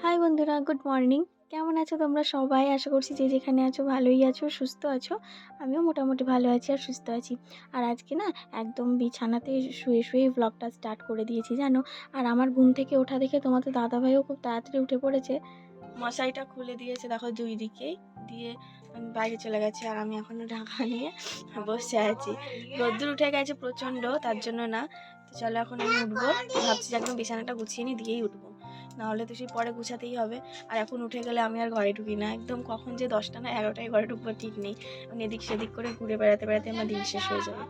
High বন্ধুরা, good morning. কেমন আছো তোমরা সবাই? আশা করছি যে যেখানে আছো ভালোই আছো, সুস্থ আছো। আমিও মোটামুটি ভালো আছি আর সুস্থ আছি। আর আজকে না একদম বিছানাতে শুয়ে শুয়েই ব্লগটা স্টার্ট করে দিয়েছি, জানো? আর আমার ঘুম থেকে ওঠা দেখে তোমাদের দাদাভাইও খুব তাড়াতাড়ি উঠে পড়েছে। মশাইটা খুলে দিয়েছে, দেখো দুই দিকেই দিয়ে বাইরে চলে গেছে আর আমি এখনও ঢাকা নিয়ে বসে আছি। রোদ্দুর উঠে গেছে প্রচণ্ড, তার জন্য না। তো চলো এখন আমি উঠবো। ভাবছি যে একদম বিছানাটা গুছিয়ে নিয়ে দিয়েই উঠবো। নাহলে তো সেই পরে গুছাতেই হবে। আর এখন উঠে গেলে আমি আর ঘরে ঢুকি না। একদম কখন যে দশটা না এগারোটায় ঘরে ঢুকবো ঠিক নেই। আমি এদিক সেদিক করে ঘুরে বেড়াতে বেড়াতে আমার দিন শেষ হয়ে যাবে।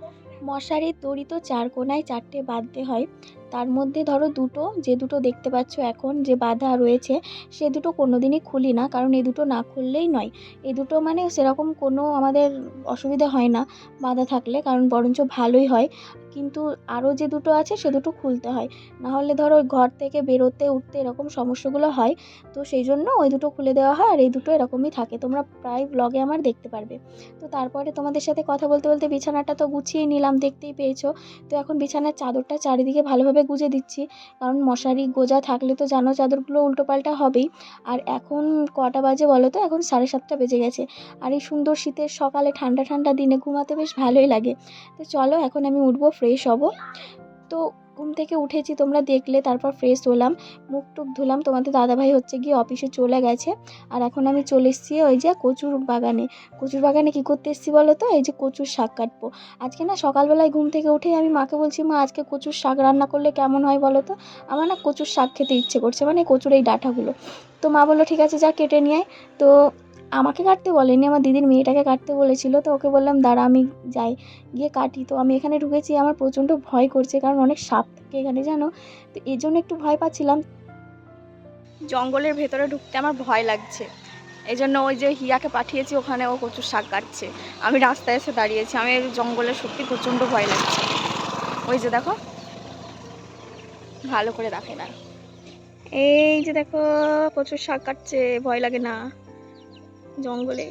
মশারির দড়ি তো চার কোনায় চারটে বাঁধতে হয়। তার মধ্যে ধরো দুটো, যে দুটো দেখতে পাচ্ছ এখন যে বাঁধা রয়েছে, সে দুটো কোনো দিনই খুলি না, কারণ এই দুটো না খুললেই নয়। এই দুটো মানে সেরকম কোনো আমাদের অসুবিধা হয় না বাঁধা থাকলে, কারণ বরঞ্চ ভালোই হয়। কিন্তু আরও যে দুটো আছে, সে দুটো খুলতে হয়। নাহলে ধরো ওই ঘর থেকে বেরোতে, উঠতে এরকম সমস্যাগুলো হয়, তো সেই জন্য ওই দুটো খুলে দেওয়া হয়, আর এই দুটো এরকমই থাকে। তোমরা প্রায় ব্লগে আমার দেখতে পারবে। তো তারপরে তোমাদের সাথে কথা বলতে বলতে বিছানাটা তো গুছিয়ে নিলাম, দেখতেই পেয়েছ। তো এখন বিছানার চাদরটা চারিদিকে ভালোভাবে গুজে দিচ্ছি। কারণ মশারি গোজা থাকলে তো জানো চাদরগুলো উল্টোপাল্টা হবেই। আর এখন কটা বাজে বলো তো? এখন সাড়ে সাতটা বেজে গেছে। আর এই সুন্দর শীতের সকালে ঠান্ডা ঠান্ডা দিনে ঘুমাতে বেশ ভালোই লাগে। তো চলো এখন আমি উঠবো ফ্রেশ হব। তো ঘুম থেকে উঠেছি, তোমরা দেখলে, তারপর ফ্রেশ হলাম, মুখ টুক ধুলাম, তোমাদের দাদাভাই হচ্ছে গিয়ে অফিসে চলে গেছে, আর এখন আমি চলে এসেছি ওই যে কচুর বাগানে। কচুর বাগানে কী করতে এসেছি বলো তো? এই যে কচুর শাক কাটবো। আজকে না সকালবেলায় ঘুম থেকে উঠেই আমি মাকে বলছি, মা, আজকে কচুর শাক রান্না করলে কেমন হয় বলো তো? আমার না কচুর শাক খেতে ইচ্ছে করছে মানে কচুর এই ডাঁটাগুলো। তো মা বলল, ঠিক আছে, যা কেটে নিয়ে তো আমাকে কাটতে বলেনি, আমার দিদির মেয়েটাকে কাটতে বলেছিল, তো ওকে বললাম, দাঁড়া, আমি যাই, গিয়ে কাটি। তো আমি এখানে ঢুকেছি, আমার প্রচণ্ড ভয় করছে, কারণ অনেক সাপ থাকে এখানে, জানো? তো এই জন্য একটু ভয় পাচ্ছিলাম। জঙ্গলের ভেতরে ঢুকতে আমার ভয় লাগছে। এই জন্য ওই যে হিয়াকে পাঠিয়েছি, ওখানে ও কচুর শাক কাটছে। আমি রাস্তায় এসে দাঁড়িয়েছি, আমি জঙ্গলে সত্যি প্রচণ্ড ভয় লাগছে। ওই যে দেখো, ভালো করে দেখে না। এই যে দেখো, কচুর শাক কাটছে, ভয় লাগে না। জঙ্গলে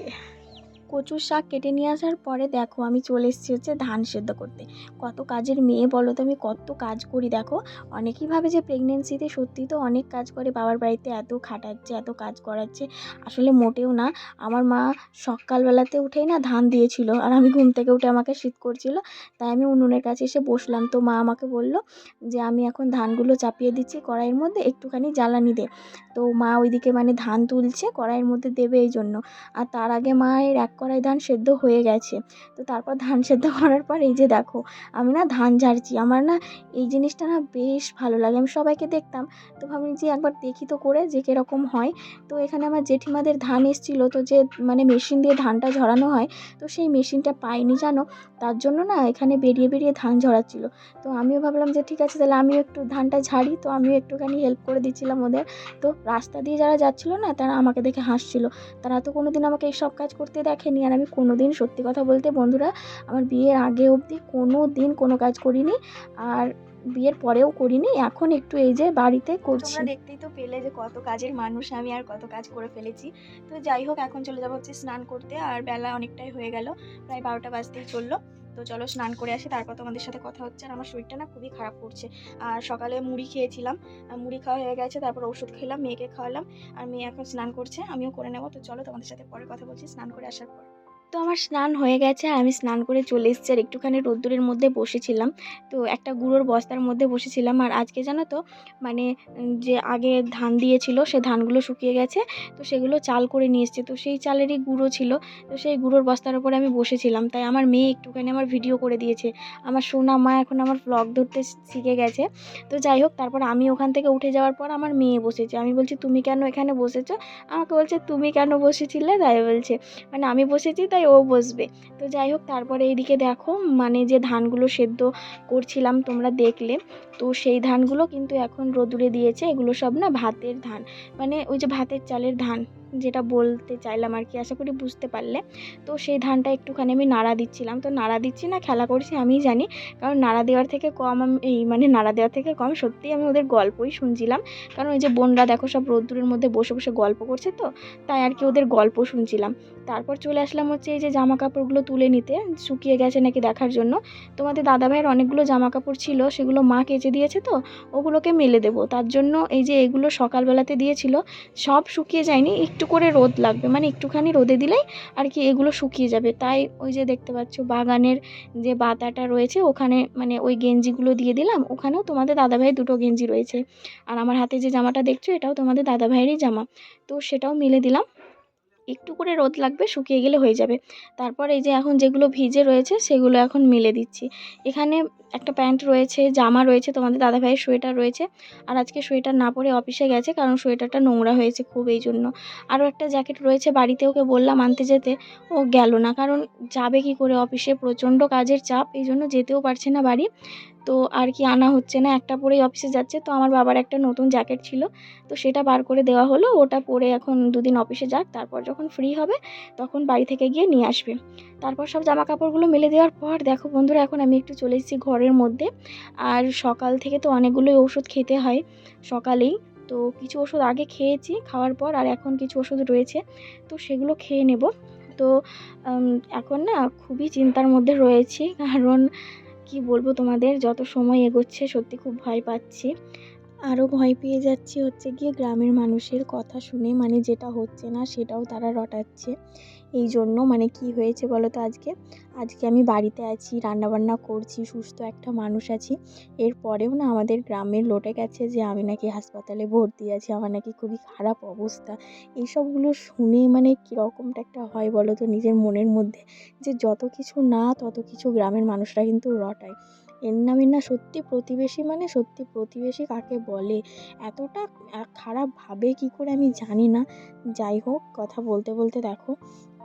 কচুর শাক কেটে নিয়ে আসার পরে দেখো আমি চলে এসেছি হচ্ছে ধান সেদ্ধ করতে। কত কাজের মেয়ে বলো তো? আমি কত কাজ করি দেখো। অনেকেই ভাবে যে প্রেগনেন্সিতে সত্যি তো অনেক কাজ করে, বাবার বাড়িতে এত খাটাচ্ছে, এত কাজ করাচ্ছে। আসলে মোটেও না। আমার মা সকালবেলাতে উঠেই না ধান দিয়েছিল আর আমি ঘুম থেকে উঠে আমাকে শীত করছিল। তাই আমি উনুনের কাছে এসে বসলাম। তো মা আমাকে বলল যে, আমি এখন ধানগুলো চাপিয়ে দিচ্ছি কড়াইয়ের মধ্যে, একটুখানি জ্বালানি দে। তো মা ওইদিকে মানে ধান তুলছে, কড়াইয়ের মধ্যে দেবে এই জন্য আর তার আগে মায়ের এক কড়াই ধান সেদ্ধ হয়ে গেছে। তো তারপর ধান সেদ্ধ করার পর এই যে দেখো, আমি না ধান ঝাড়ছি। আমার না এই জিনিসটা না বেশ ভালো লাগে। আমি সবাইকে দেখতাম। তো ভাবলাম যে একবার দেখি তো করে যে কীরকম হয়। তো এখানে আমার জেঠিমাদের ধান এসেছিল। তো যে মানে মেশিন দিয়ে ধানটা ঝরানো হয়, তো সেই মেশিনটা পাইনি জানো? তার জন্য না এখানে বেরিয়ে বেরিয়ে ধান ঝরাচ্ছিলো। তো আমিও ভাবলাম যে ঠিক আছে, তাহলে আমিও একটু ধানটা ঝাড়ি। তো আমিও একটুখানি হেল্প করে দিচ্ছিলাম ওদের। তো রাস্তা দিয়ে যারা যাচ্ছিল না, তারা আমাকে দেখে হাসছিলো। তারা তো কোনো দিন আমাকে এইসব কাজ করতে দেখেনি আর আমি কোনো দিন সত্যি কথা বলতে বন্ধুরা আমার বিয়ের আগে অবধি কোনো দিন কোনো কাজ করিনি আর বিয়ের পরেও করিনি এখন একটু এই যে বাড়িতে করছি। দেখতেই তো পেলে যে কত কাজের মানুষ আমি আর কত কাজ করে ফেলেছি। তো যাই হোক এখন চলে যাব হচ্ছে স্নান করতে আর বেলা অনেকটাই হয়ে গেল প্রায় বারোটা বাজতেই চলল। তো চলো স্নান করে আসি, তারপর তোমাদের সাথে কথা হচ্ছে। আর আমার শরীরটা না খুবই খারাপ করছে। আর সকালে মুড়ি খেয়েছিলাম মুড়ি খাওয়া হয়ে গেছে, তারপর ওষুধ খেলাম, মেয়েকে খাওয়ালাম, আর মেয়ে এখন স্নান করছে, আমিও করে নেব। তো চলো তোমাদের সাথে পরে কথা বলছি, স্নান করে আসার পর। তো আমার স্নান হয়ে গেছে, আর আমি স্নান করে চলে এসেছি, আর একটুখানি রোদ্দুরের মধ্যে বসেছিলাম। তো একটা গুঁড়োর বস্তার মধ্যে বসেছিলাম, আর আজকে জানো তো মানে যে আগে ধান দিয়েছিল, সে ধানগুলো শুকিয়ে গেছে, তো সেগুলো চাল করে নিয়ে এসছে। তো সেই চালেরই গুঁড়ো ছিল, তো সেই গুঁড়োর বস্তার উপরে আমি বসেছিলাম। তাই আমার মেয়ে একটুখানি আমার ভিডিও করে দিয়েছে। আমার সোনা মা এখন আমার ব্লগ ধরতে শিখে গেছে। তো যাই হোক, তারপর আমি ওখান থেকে উঠে যাওয়ার পর আমার মেয়ে বসেছে। আমি বলছি, তুমি কেন এখানে বসেছো? আমাকে বলছে, তুমি কেন বসেছিলে? তাই বলছে। মানে আমি বসেছি, তাই ও বসবে। তো যাই হোক, তারপরে এইদিকে দেখো মানে যে ধানগুলো সেদ্ধ করছিলাম তোমরা দেখলে, তো সেই ধানগুলো কিন্তু এখন রোদুরে দিয়েছে। এগুলো সব না ভাতের ধান মানে ওই যে ভাতের চালের ধান। যেটা বলতে চাইলাম আর কি, আশা করি বুঝতে পারলে। তো সেই ধানটা একটুখানি আমি নাড়া দিচ্ছিলাম। তো নাড়া দিচ্ছি না, খেলা করছি, আমিই জানি। কারণ নাড়া দেওয়ার থেকে কম আমি, এই মানে নাড়া দেওয়ার থেকে কম সত্যিই আমি ওদের গল্পই শুনছিলাম। কারণ ওই যে বোনরা দেখো সব রোদ্দুরের মধ্যে বসে বসে গল্প করছে তো, তাই আর কি ওদের গল্প শুনছিলাম। তারপর চলে আসলাম হচ্ছে এই যে জামা কাপড়গুলো তুলে নিতে, শুকিয়ে গেছে নাকি দেখার জন্য। তোমাদের দাদা ভাইয়ের অনেকগুলো জামা কাপড় ছিল, সেগুলো মা কেচে দিয়েছে তো, ওগুলোকে মেলে দেবো। তার জন্য এই যে এগুলো সকালবেলাতে দিয়েছিল, সব শুকিয়ে যায়নি, একটু করে রোদ লাগবে মানে একটুখানি রোদে দিলেই আর কি এগুলো শুকিয়ে যাবে। তাই ওই যে দেখতে পাচ্ছ বাগানের যে বাতাটা রয়েছে, ওখানে মানে ওই গেঞ্জিগুলো দিয়ে দিলাম। ওখানেও তোমাদের দাদাভাইয়ের দুটো গেঞ্জি রয়েছে। আর আমার হাতে যে জামাটা দেখছ, এটাও তোমাদের দাদাভাইয়েরই জামা। তো সেটাও মেলে দিলাম। একটু করে রোদ লাগবে, শুকিয়ে গেলে হয়ে যাবে। তারপর এই যে এখন যেগুলো ভিজে রয়েছে, সেগুলো এখন মেলে দিচ্ছি। এখানে একটা প্যান্ট রয়েছে, জামা রয়েছে, তোমাদের দাদাভাইয়ের সোয়েটার রয়েছে। আর আজকে সোয়েটার না পরে অফিসে গেছে, কারণ সোয়েটারটা নোংরা হয়েছে খুব এই জন্য। আরও একটা জ্যাকেট রয়েছে বাড়িতে ওকে বললাম আনতে যেতে, ও গেল না, কারণ যাবে কি করে অফিসে, প্রচণ্ড কাজের চাপ, এই জন্য যেতেও পারছে না বাড়ি। তো আর কি আনা হচ্ছে না, একটা পরেই অফিসে যাচ্ছে, তো আমার বাবার একটা নতুন জ্যাকেট ছিল, তো সেটা বার করে দেওয়া হলো, ওটা পরে এখন দুদিন অফিসে যাক, তারপর যখন ফ্রি হবে, তখন বাড়ি থেকে গিয়ে নিয়ে আসবে। তারপর সব জামা কাপড়গুলো মেলে দেওয়ার পর, দেখো বন্ধুরা, এখন আমি একটু চলে এসেছি ঘরের মধ্যে। আর সকাল থেকে তো অনেকগুলোই ওষুধ খেতে হয় সকালেই। তো কিছু ওষুধ আগে খেয়েছি খাওয়ার পর আর এখন কিছু ওষুধ রয়েছে। তো সেগুলো খেয়ে নেব। তো এখন না খুবই চিন্তার মধ্যে রয়েছি। কারণ কি বলব তোমাদের, যত সময় এগোচ্ছে সত্যি খুব ভয় পাচ্ছি। আরও ভয় পেয়ে যাচ্ছি হচ্ছে গিয়ে গ্রামের মানুষের কথা শুনে। মানে যেটা হচ্ছে না সেটাও তারা রটাচ্ছে। এই জন্য মানে কি হয়েছে বলো তো আজকে? আজকে আমি বাড়িতে আছি, রান্নাবান্না করছি, সুস্থ একটা মানুষ আছি। এরপরেও না আমাদের গ্রামের লোটে গেছে যে আমি নাকি হাসপাতালে ভর্তি আছি, আমার নাকি খুবই খারাপ অবস্থা। এইসবগুলো শুনে মানে কীরকমটা একটা হয় বলো তো নিজের মনের মধ্যে? যে যত কিছু না, তত কিছু গ্রামের মানুষরা কিন্তু রটায়। এর নামে না সত্যি প্রতিবেশী মানে সত্যি প্রতিবেশী কাকে বলে? এতটা খারাপ ভাবে কী করে আমি জানি না। যাই হোক, কথা বলতে বলতে দেখো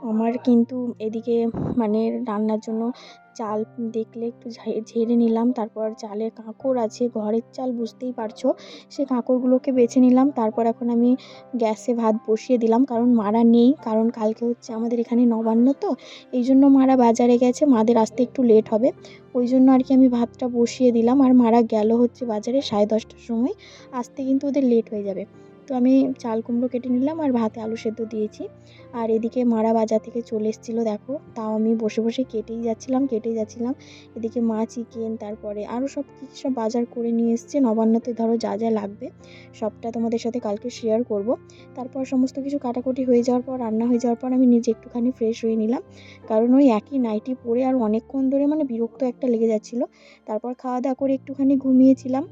আমার কিন্তু এদিকে মানে রান্নার জন্য চাল দেখলে একটু ঝেড়ে নিলাম। তারপর চালে কাঁকড় আছে, ঘরের চাল বুঝতেই পারছ। সে কাঁকড়গুলোকে বেছে নিলাম। তারপর এখন আমি গ্যাসে ভাত বসিয়ে দিলাম। কারণ মারা নেই। কারণ কালকে হচ্ছে আমাদের এখানে নবান্ন তো। এই জন্য মারা বাজারে গেছে। মাদের আসতে একটু লেট হবে। ওই জন্য আর কি আমি ভাতটা বসিয়ে দিলাম। আর মারা গেল হচ্ছে বাজারে সাড়ে দশটার সময়। আসতে কিন্তু ওদের লেট হয়ে যাবে। আমি চাল কুমড়ো কেটে নিলাম আর ভাতে আলু সেদ্ধ দিয়েছি। আর এদিকে মারা বাজার থেকে চলে এসেছিল, দেখো। তাও আমি বসে বসে কেটেই যাচ্ছিলাম কেটেই যাচ্ছিলাম। এদিকে মা চিকেন, তারপরে আরও সব কিছু সব বাজার করে নিয়ে এসছে। নবান্নতে ধরো যা যা লাগবে, সবটা তোমাদের সাথে কালকে শেয়ার করব। তারপর সমস্ত কিছু কাটাকুটি হয়ে যাওয়ার পর, রান্না হয়ে যাওয়ার পর আমি নিজে একটুখানি ফ্রেশ হয়ে নিলাম। কারণ ওই একই নাইটি পরে আর অনেকক্ষণ ধরে মানে বিরক্ত একটা লেগে যাচ্ছিল। তারপর খাওয়া দাওয়া করে একটুখানি ঘুমিয়েছিলাম।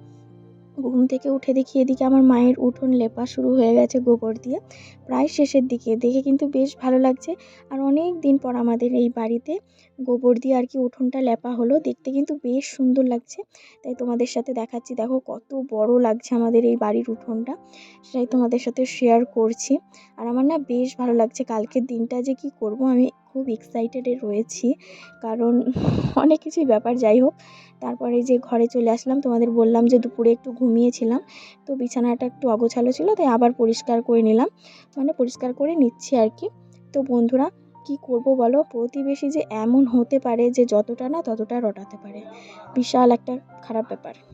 ঘুম থেকে উঠে দেখি এদিকে আমার মায়ের উঠোন লেপা শুরু হয়ে গেছে গোবর দিয়ে। প্রায় শেষের দিকে। দেখে কিন্তু বেশ ভালো লাগছে। আর অনেক দিন পর আমাদের এই বাড়িতে গোবর দিয়ে আর কি উঠোনটা লেপা হলো। দেখতে কিন্তু বেশ সুন্দর লাগছে। তাই তোমাদের সাথে দেখাচ্ছি। দেখো কত বড় লাগছে আমাদের এই বাড়ির উঠোনটা। সেটাই তোমাদের সাথে শেয়ার করছি। আর আমার না বেশ ভালো লাগছে। কালকের দিনটা যে কি করব আমি খুব এক্সাইটেডে রয়েছি। কারণ অনেক কিছুই ব্যাপার, যাই হোক। তারপরে যে ঘরে চলে আসলাম, তোমাদের বললাম যে দুপুরে একটু ঘুমিয়েছিলাম। তো বিছানাটা একটু অগোছালো ছিল, তাই আবার পরিষ্কার করে নিলাম। মানে পরিষ্কার করে নিচ্ছি আর কি। তো বন্ধুরা, কি করব বলো? প্রতিবেশী যে এমন হতে পারে যে যতটা না ততটা রটাতে পারে। বিশাল একটা খারাপ ব্যাপার।